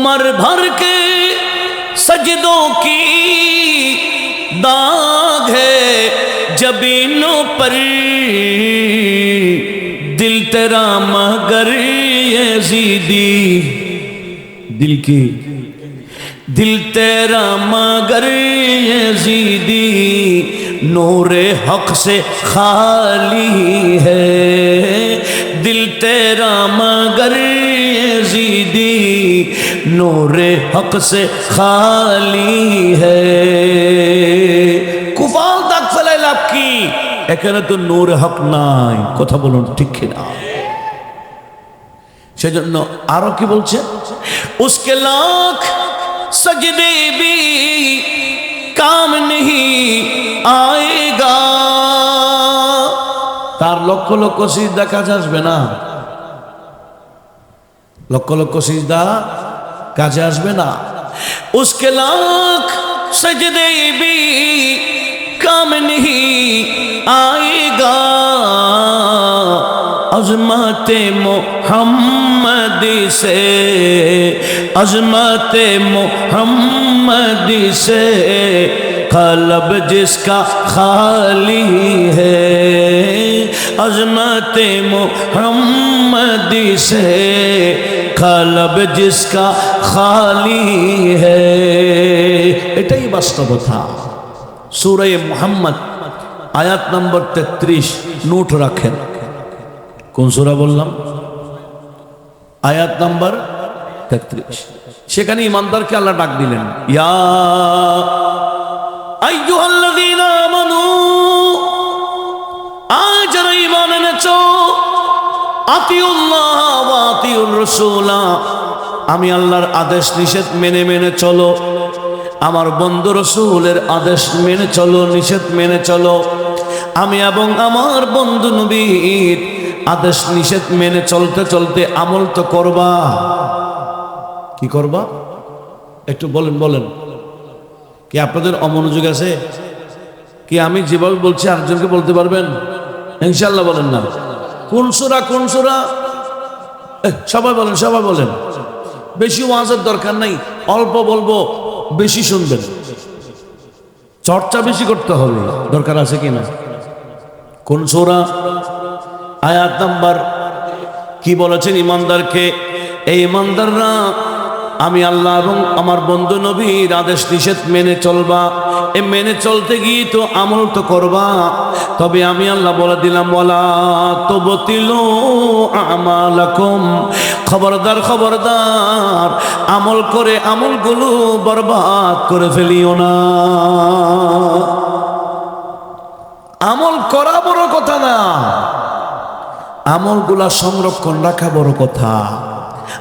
عمر بھر کے سجدوں کی داغ ہے، جبینوں پر دل تیرا مگر یزیدی دل کی۔ دل تیرا مگر یزیدی نور حق سے خالی ہے۔ دل تیرا مگر یزیدی نور حق سے خالی ہے কুফাল দাগ ফেলাই লাভ কি এখানে তো নূর হক নাই কথা বলুন ঠিক কিনা সেজন্য আরও কি বলছে? উসকে লাখ সজদে বি কাম নেহি আয়েগা তার লক্ষ লক্ষ সিজদা কাজ আসবে না লক্ষ লক্ষ সিজদা কাজে আসবে اس کے لاکھ سجدے بھی کام نہیں آئے گا۔ عظمت محمد سے، عظمت محمد سے۔ قلب جس کا خالی ہے، عظمت محمد سے۔ কালব জিসকা খালি হে। এটাই বাস্তবতা। সুরে মোহাম্মদ, আয়াত নম্বর তেত্রিশ, নোট রাখেন। কোন সুরা বললাম? আয়াত নম্বর তেত্রিশ। সেখানে ইমানদারকে আল্লাহ ডাক দিলেন, ইয়া আজ যারা ইমান এনেছ আমি আল্লাহর আদেশ নিষেধ মেনে মেনে চলো। আমার বন্ধু রসুলের আদেশ মেনে চলো, নিষেধ মেনে চলো। আমি এবং আমার বন্ধু নবীর আদেশ নিষেধ মেনে চলতে চলতে আমল তো করবা। কি করবা? একটু বলেন বলেন। কি আপনাদের অমনোযোগ আছে? কি আমি যেভাবে বলছি, আরেকজনকে বলতে পারবেন? ইনশাল্লাহ বলেন না। কোন সুরা কোন সুরা? সবাই বলেন সবাই বলেন। বেশি ওয়াজের দরকার নাই, অল্প বলব, বেশি শুনবেন। চর্চা বেশি করতে হবে, দরকার আছে কিনা কোন সোরা? আয়াত নাম্বার, কি বলেছেন ইমানদারকে? এই ইমানদাররা আমি আল্লাহ এবং আমার বন্ধু নবীর আদেশ নিষেধ মেনে চলবা। এ মেনে চলতে গিয়ে তো আমল তো করবা। তবে আমি আল্লাহ বলে দিলাম বলা তো বতিল আমালাকুম। খবরদার খবরদার, আমল করে আমলগুলো বরবাদ করে ফেলিও না। আমল করা বড় কথা না। আমলগুলা সংরক্ষণ রাখা বড় কথা।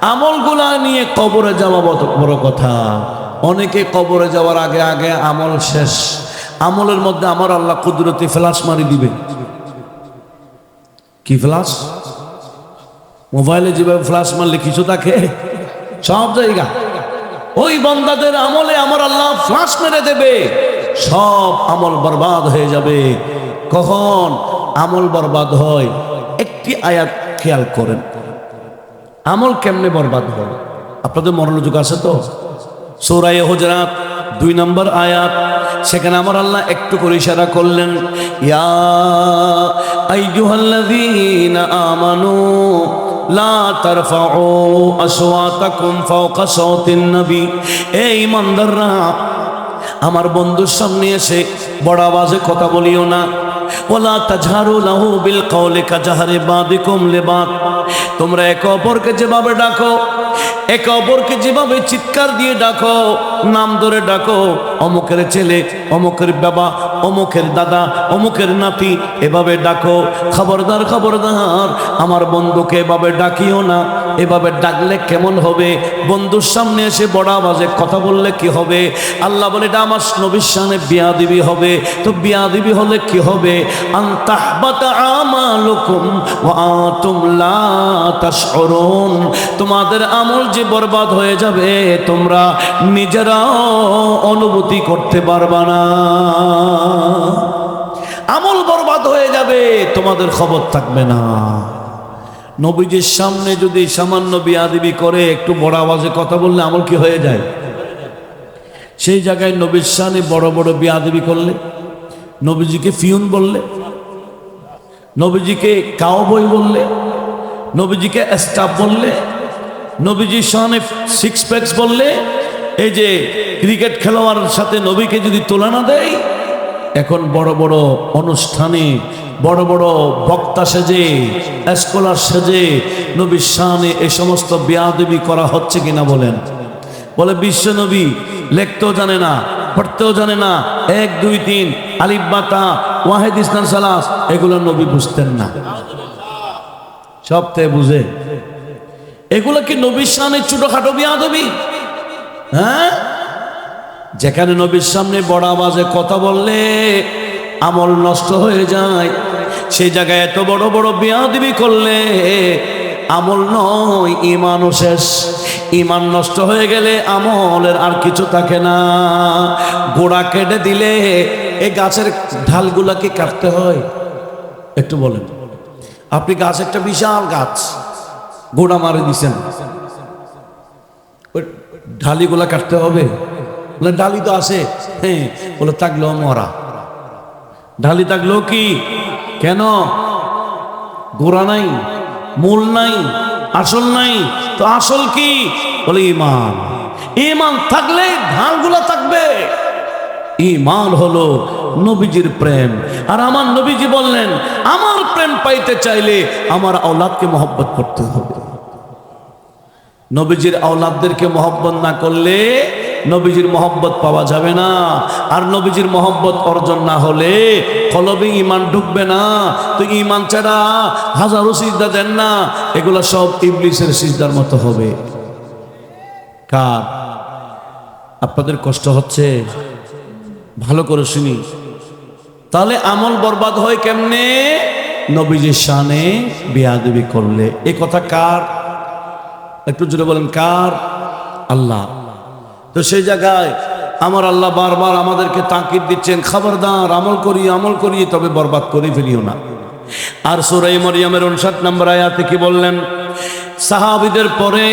আমলগুলা নিয়ে কবরে যাওয়া বড়- কথা। অনেকে কবরে যাওয়ার আগে আগে আমল শেষ। আমলের মধ্যে আমার আল্লাহ কুদরতি ফ্লাশ মারি দিবে। কি ফ্লাশ? মোবাইলে যেভাবে ফ্লাশ মারলে কিছু থাকে? সব জায়গা। ওই বন্দাদের আমলে আমার আল্লাহ ফ্লাশ মেরে দেবে। সব আমল বরবাদ হয়ে যাবে। কখন? আমল বরবাদ হয়। একটি আয়াত খেয়াল করেন। আমল কেমনে বরবাদ হয়? আপনাদের মনোযোগ আছে তো? সৌরাই হজরাত, দুই নম্বর আয়াত, সেখানে আমার আল্লাহ একটু করে ইশারা করলেন, ইয়া আমানু এই আমার বন্ধুর সামনে এসে বড় আওয়াজে কথা বলিও না। ওলা তাজহারু লাহু বিল কওলি কাজাহারি বাদিকুম লিবাদ। তোমরা একে অপরকে যেভাবে ডাকো, একে অপরকে যেভাবে চিৎকার দিয়ে ডাকো, নাম ধরে ডাকো, অমুকের ছেলে, অমুকের বাবা, অমুকের দাদা, অমুকের নাতি, এভাবে ডাকো। খবরদার খবরদার, আমার বন্ধুকে এভাবে ডাকিও না। এভাবে ডাকলে কেমন হবে? বন্ধুর সামনে এসে বড় আওয়াজে কথা বললে কি হবে? আল্লাহ বলে, এটা আমার নবীর সামনে বিয়া দিবি হবে। তো বিয়া দিবি হলে কি হবে? তোমাদের আমল যে বরবাদ হয়ে যাবে, তোমরা নিজেরাও অনুভূতি করতে পারবা না। আমল বরবাদ হয়ে যাবে, তোমাদের খবর থাকবে না। নবীজির সামনে যদি সামান্য বিয়া বিয়াদিবি করে, একটু বড় আওয়াজে কথা বললে আমল কি হয়ে যায়? সেই জায়গায় নবীর সামনে বড় বড় বিয়া বিয়াদিবি করলে, নবীজিকে ফিউন বললে, নবীজিকে কাও বই বললে, নবীজিকে স্টাফ বললে, নবীজির সামনে সিক্স প্যাক্স বললে, এই যে ক্রিকেট খেলোয়াড়ের সাথে নবীকে যদি তুলনা দেয় এখন বড় বড় অনুষ্ঠানে, বড় বড় বক্তা সেজে স্কলার সেজে নবীর সামনে এই সমস্ত বিয়াদবি করা হচ্ছে কিনা বলেন। বলে, বিশ্ব নবী লেখতেও জানে না, পড়তেও জানে না, এক, দুই, তিন আলিব্বাতা ওয়াহেদ, ইসলাম, সালাস, এগুলো নবী বুঝতেন না। সব বুঝে। এগুলো কি নবীর সামনে ছোটখাটো বিয়াদবি? হ্যাঁ? যেখানে নবীর সামনে বড় আওয়াজে কথা বললে আমল নষ্ট হয়ে যায়। সেই জায়গায় এত বড় বড় বিয়াদবি করলে আমল নয় ইমানও শেষ। ইমান নষ্ট হয়ে গেলে আমলের আর কিছু থাকে না। গোড়া কেটে দিলে এই গাছের ঢালগুলাকে কাটতে হয়। একটু বলেন, আপনি গাছ একটা বিশাল গাছ, গোড়া মারে দিছেন। ওই ঢালিগুলা কাটতে হবে। বলে, ডালি তো আছে। হ্যাঁ বলে, থাকলেও মরা। ঢালি থাকলেও কি? কেন? গোড়া নাই, মূল নাই, আসল নাই, তো আসল কি? বলে ইমান ইমান থাকলে ঢালগুলা থাকবে। ইমান হলো নবীজির প্রেম। আর আমার নবীজি বললেন, আমার প্রেম পাইতে চাইলে আমার আওলাদকে মহব্বত করতে হবে। নবীজির আওলাদদেরকে মহব্বত না করলে নবীজির মহব্বত পাওয়া যাবে না। আর নবীজির মহব্বত অর্জন না হলে কলবে ইমান ঢুকবে না। তো ইমান ছাড়া হাজারো সিজদা দেন না। এগুলো সব ইবলিসের সিজদার মতো হবে। কার? আপনাদের কষ্ট হচ্ছে? ভালো করে শুনি। তাহলে আমল বরবাদ হয় কেমনে? নবীজির শানে বিয়াদবি করলে। এ কথা কার? একটু জোরে বলেন, কার? আল্লাহ। তো সেই জায়গায় আমার আল্লাহ বারবার আমাদেরকে তাকিদ দিচ্ছেন, খবরদার, আমল করি আমল করি, তবে বরবাদ করে ফেলিও না। আর সুরাই মরিয়ামের উনষাট নম্বর আয়াতে কি বললেন? সাহাবিদের পরে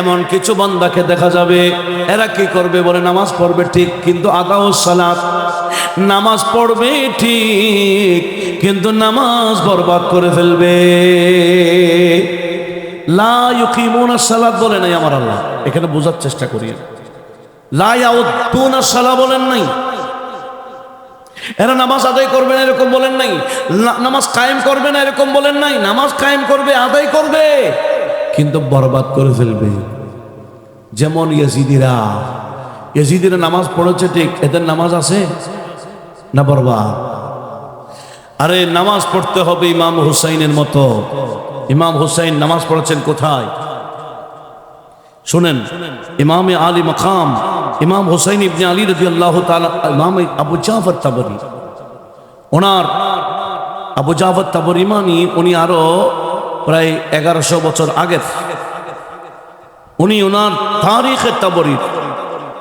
এমন কিছু বান্দাকে দেখা যাবে, এরা কি করবে বলে নামাজ পড়বে ঠিক, কিন্তু আদাও সালাত। নামাজ পড়বে ঠিক, কিন্তু নামাজ বরবাদ করে ফেলবে। লা ইউকিমুনা সালাত বলে নাই আমার আল্লাহ। এখানে বোঝার চেষ্টা করি। লা ইয়াউদ্দুনা সালা বলেন নাই। এরা নামাজ আদায় করবে না এরকম বলেন নাই। নামাজ কায়েম করবে না এরকম বলেন নাই। নামাজ কায়েম করবে, আদায় করবে। কিন্তু বরবাদ করে ফেলবে। যেমন ইয়াজিদিরা। ইয়াজিদিরা নামাজ পড়েছে ঠিক, এদের নামাজ আছে না বরবাদ? আরে নামাজ পড়তে হবে ইমাম হুসাইনের মতো। ইমাম হুসাইন নামাজ পড়েছেন কোথায়? শুনেন, ইমামে আলী মকাম, ইমাম হুসাইন ইবনে আলী রদি আল্লাহ ইমাম আবু জাফর তাবরি। ওনার আবু জাফর তাবরি মানি উনি আরও প্রায় এগারোশো বছর আগের উনি ওনার তারিখে তাবরির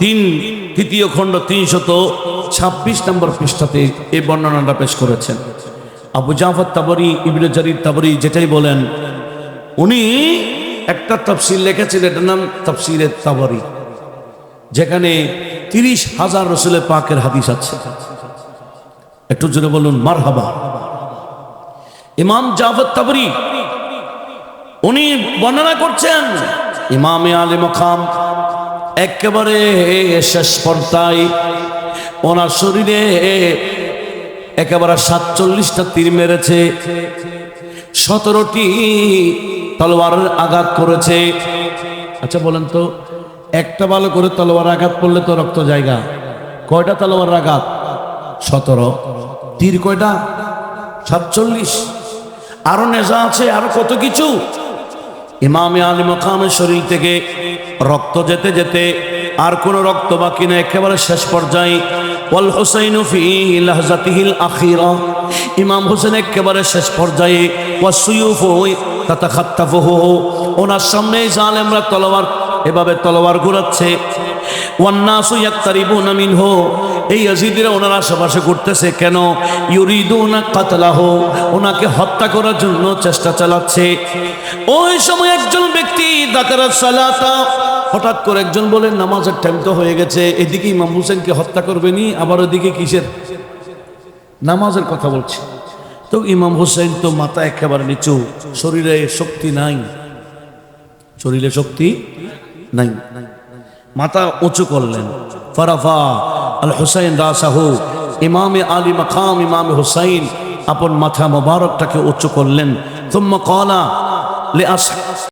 তিন, তৃতীয় খণ্ড তিনশত ছাব্বিশ নম্বর পৃষ্ঠাতে এই বর্ণনাটা পেশ করেছেন। আবু জাফর তাবরি, ইবনে জারির তাবরি যেটাই বলেন, উনি একটা তফসিল লিখেছিলেন, এটার নাম তফসিলের তাবরি, যেখানে তিরিশ হাজার রসুলের পাকের হাদিস আছে। একটু জোরে বলুন মার হাবা ইমাম জাফর তাবরি, উনি বর্ণনা করছেন, ইমামে আলী মকাম একেবারে শেষ পর্দায় ওনার শরীরে একেবারে সাতচল্লিশটা তীর মেরেছে, সতেরোটি তলোয়ারের আঘাত করেছে। আচ্ছা বলেন তো, একটা ভালো করে তলোয়ার আঘাত করলে তো রক্ত জায়গা। কয়টা তলোয়ার আঘাত? সতেরো। তীর কয়টা? সাতচল্লিশ। আরও নেশা আছে, আরও কত কিছু? ইমামে আলী মকামের শরীর থেকে রক্ত যেতে যেতে আর কোনো রক্ত বাকি না, একেবারে শেষ পর্যায়ে ওয়াল হুসাইন ফি লাহজাতিহিল আখিরা। ইমাম হোসেন একেবারে শেষ পর্যায়ে ওয়াসুয়ুফ তাতাখাত্তাফুহু। ওনার সামনে জালেমরা তলোয়ার, এভাবে তলোয়ার ঘুরাচ্ছে। ওয়ান্নাসু ইয়াক্তারিবুনা মিনহু। এই ইয়াজিদিরা ওনার আশেপাশে ঘুরতেছে, কেন? ইউরিদুনা কাতলাহ। ওনাকে হত্যা করার জন্য চেষ্টা চালাচ্ছে। ওই সময় একজন ব্যক্তি দাকারাত সালাতা হঠাৎ করে একজন বলেন, নামাজের টাইম তো হয়ে গেছে, এদিকে ইমাম হোসেনকে হত্যা করবেনি আবার ওদিকে কিসের? নামাজের কথা বলছে। তো ইমাম হোসেন তো মাথা একেবারে নিচু, শরীরে শক্তি নাই। শরীরে শক্তি নাই। মাথা উঁচু করলেন। ফারাফা আল হুসাইন রাসাহু, ইমামে আলী মাকাম, ইমামে হুসাইন আপন মাথা মোবারকটাকে উঁচু করলেন। তুম্মা কলা লে আস